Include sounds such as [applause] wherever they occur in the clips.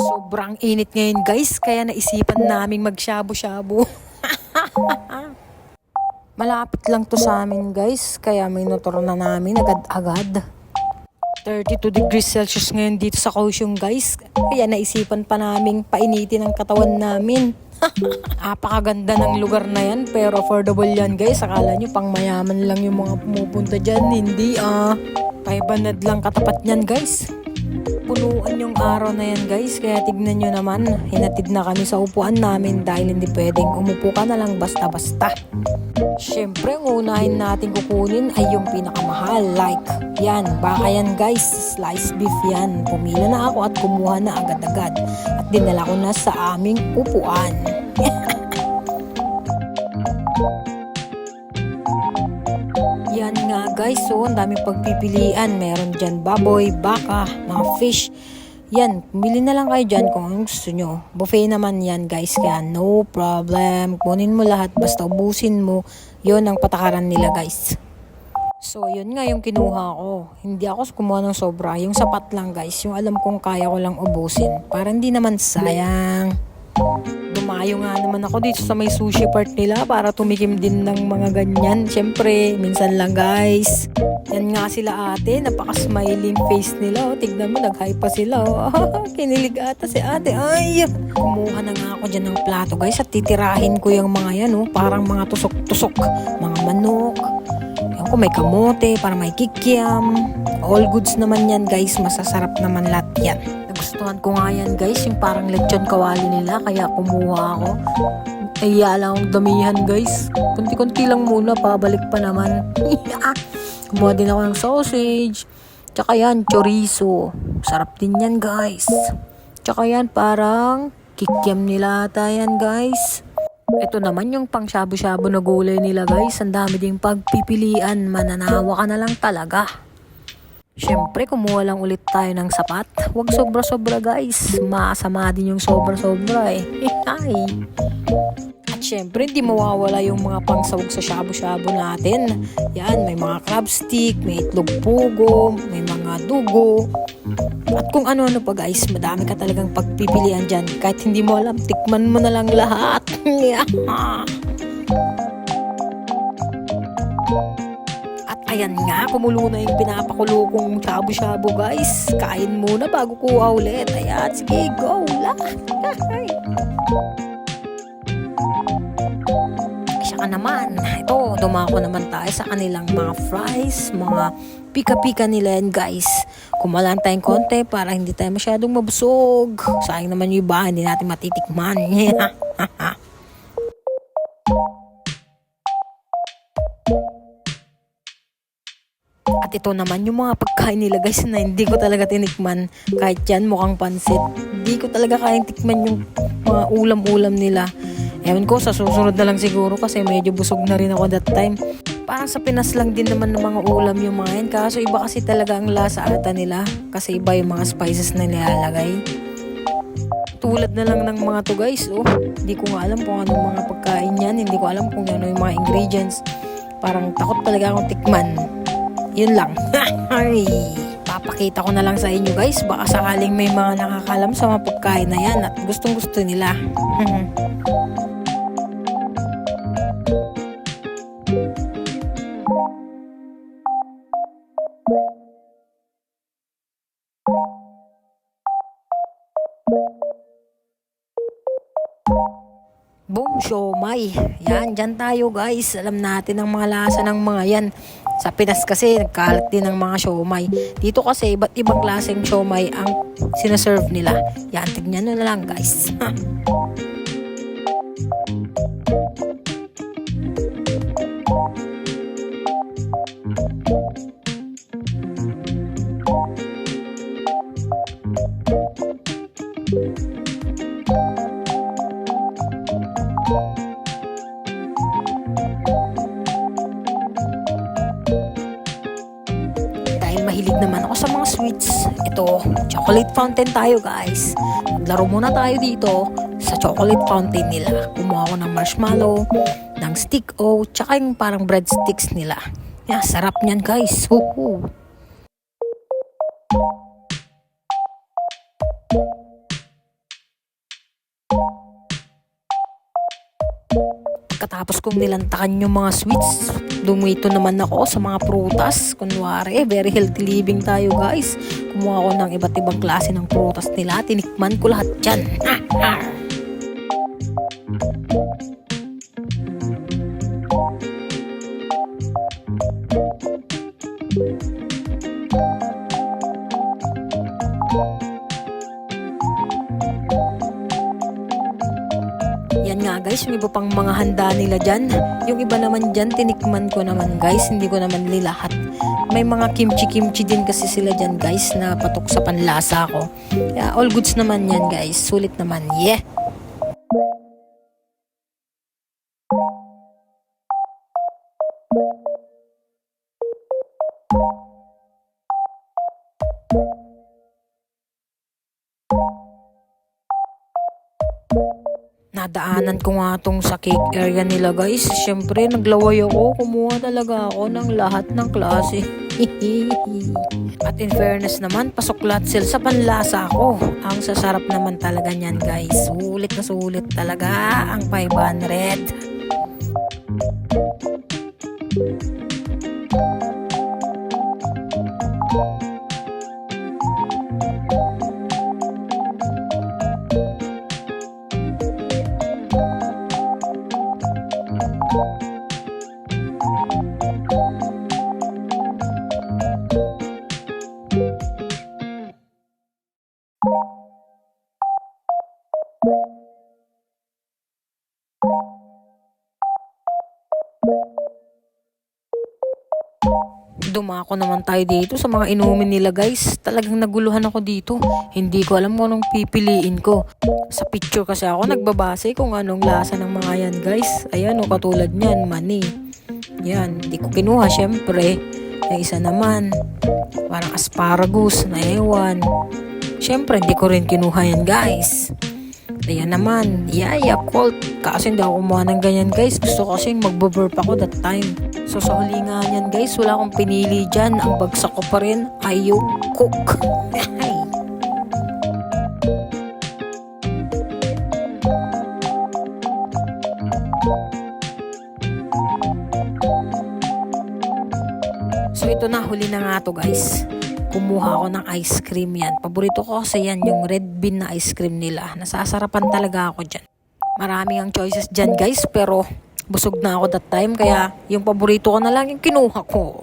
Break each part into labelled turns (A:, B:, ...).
A: Sobrang init ngayon guys, kaya naisipan naming magshabu-shabu. [laughs] Malapit lang to sa amin guys, kaya may motor na namin agad-agad. 32 degrees Celsius ngayon dito sa Kaohsiung guys, kaya naisipan pa naming painitin ang katawan namin. [laughs] Apakaganda ng lugar na yan, pero affordable yan guys. Akala nyo pang mayaman lang yung mga pumupunta dyan, hindi ah. 500 lang katapat niyan guys punuan yung araw na yan guys kaya tignan nyo naman hinatid na kami sa upuan namin dahil hindi pwedeng umupo ka na lang basta-basta Siyempre, ang unahin natin kukunin ay yung pinakamahal. Like, yan, baka yan guys, sliced beef yan. Pumila na ako at kumuha na agad-agad. At dinala ko na sa aming upuan. [laughs] guys, so ang daming pagpipilian. Meron dyan baboy, baka, mga fish. Yan, pumili na lang kayo dyan kung gusto nyo. Buffet naman yan guys, kaya no problem. Kunin mo lahat, basta ubusin mo. Yon ang patakaran nila guys. So, yun nga yung kinuha ko. Hindi ako kumuha ng sobra. Yung sapat lang guys. Yung alam kong kaya ko lang ubusin. Para hindi naman sayang. Dumayo nga naman ako dito sa may sushi part nila para tumikim din ng mga ganyan. Siyempre, minsan lang guys. Yan nga sila ate, napaka-smiling face nila. Oh. Tignan mo, nag-high pa sila. Oh. [laughs] Kinilig ata si ate. Ay, kumuha na nga ako dyan ng plato guys at titirahin ko yung mga yan. Oh. Parang mga tusok-tusok, mga manok. Yan ko, may kamote, para may kikiam. All goods naman yan guys, masasarap naman lahat yan. Nagustuhan ko nga yan guys, yung parang lechon kawali nila, kaya kumuha ako. Ay, lang akong damihan guys. Kunti-kunti lang muna, pabalik pa naman. Kumuha din ako ng sausage. Tsaka yan, chorizo. Sarap din yan guys. Tsaka yan, parang kikiam nila ata guys. Ito naman yung pang shabu-shabu na gulay nila guys. Ang dami ding pagpipilian. Mananawa ka na lang talaga. Siyempre, kumuha lang ulit tayo ng sapat. Huwag sobra-sobra guys. Masama din yung sobra-sobra eh. [laughs] Ay. At syempre, hindi mawawala yung mga pangsawag sa shabu-shabu natin. Yan, may mga crab stick, may itlog pugo, may mga dugo. At kung ano-ano pa guys, madami ka talagang pagpipilian dyan. Kahit hindi mo alam, tikman mo na lang lahat. [laughs] At ayan nga, kumulo na yung pinapakulo kong shabu-shabu guys. Kain muna bago kuha ulit. Ayan, sige, go lang. [laughs] Siya naman. Ito, dumako naman tayo sa kanilang mga fries, mga pika-pika nila yan guys. Kumalan tayong konti para hindi tayo masyadong mabusog. Sayang naman yung iba, hindi natin matitikman. [laughs] At ito naman yung mga pagkain nila guys na hindi ko talaga tinikman. Kahit yan mukhang pansit. Hindi ko talaga kayang tikman yung mga ulam-ulam nila. Ewan ko, sa susunod na lang siguro kasi medyo busog na rin ako that time. Parang sa Pinas lang din naman ng mga ulam yung mga yan. Kaso iba kasi talaga ang lasa ata nila. Kasi iba yung mga spices na nilalagay. Tulad na lang ng mga to guys. Oh, hindi ko nga alam kung anong mga pagkain yan. Hindi ko alam kung ano yung mga ingredients. Parang takot talaga akong tikman. Yun lang. [laughs] Ay, papakita ko na lang sa inyo guys. Baka sakaling may mga nakakalam sa mga pagkain na yan at gustong gusto nila. [laughs] Boom, siomay. Yan, dyan tayo guys. Alam natin ang mga lasa ng mga yan. Sa Pinas kasi, nagkalat din ng mga siomay. Dito kasi, iba't ibang klaseng siomay ang sinaserve nila. Yan, tignan nyo na lang guys. [laughs] mahilig naman ako sa mga sweets, ito, chocolate fountain tayo guys. Maglaro muna tayo dito sa chocolate fountain nila. Kumuha ako ng marshmallow, ng stick o, tsaka yung parang breadsticks nila. Yeah, sarap niyan guys. Woohoo! Pagkatapos kong nilantakan yung mga sweets, dumito naman ako sa mga prutas. Kunwari, very healthy living tayo guys. Kumuha ako ng iba't ibang klase ng prutas nila. Tinikman ko lahat dyan. Yan nga guys, yung iba pang mga handa nila dyan. Yung iba naman dyan, tinikman ko naman guys. Hindi ko naman nilahat. May mga kimchi-kimchi din kasi sila dyan guys na patok sa panlasa ko. Kaya all goods naman yan guys. Sulit naman. Yeah! Nadaanan ko nga tong sa cake area nila guys. Siyempre, naglaway ako. Kumuha talaga ako ng lahat ng klase. [laughs] At in fairness naman, pasok lahat sila sa panlasa ko. Ang sasarap naman talaga niyan guys. Sulit na sulit talaga ang 500. Dumako naman tayo dito sa mga inumin nila guys. Talagang naguluhan ako dito. Hindi ko alam kung anong pipiliin ko. Sa picture kasi ako nagbabase kung anong lasa ng mga yan guys. Ayan o katulad niyan, mani. Yan, hindi ko kinuha syempre. Yung isa naman, parang asparagus na ewan. Syempre, hindi ko rin kinuha yan guys. Ayan naman, yaya, cold. Kasi hindi ako kumuha ng ganyan guys. Gusto ko kasi magbaburp ako that time. So sa huli nga yan guys, wala akong pinili dyan. Ang bagsak ko pa rin ay yung cook. So ito na, huli na nga to guys. Kumuha ako ng ice cream yan. Paborito ko kasi yan, yung red bean na ice cream nila. Nasasarapan talaga ako dyan. Marami ang choices dyan guys, pero busog na ako that time. Kaya yung paborito ko na lang yung kinuha ko.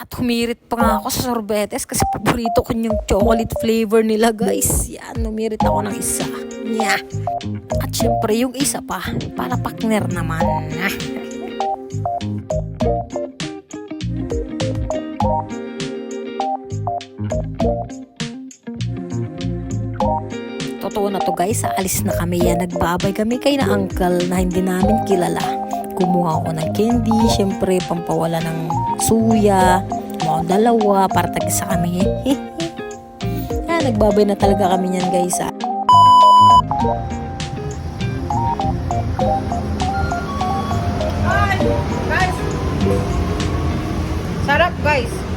A: At humirit pa nga ako sa sorbetes kasi paborito ko yung chocolate flavor nila guys. Yan, humirit ako ng isa. Yeah. At syempre yung isa pa, para partner naman. [laughs] totoo na to guys, alis na kami yan. Nagbabay kami kay na uncle na hindi namin kilala. Kumuha ako ng candy, syempre pampawala ng suya, mga dalawa para tagisa kami. [laughs] ah, nagbabay na talaga kami niyan guys ah. Guys. Sarap guys.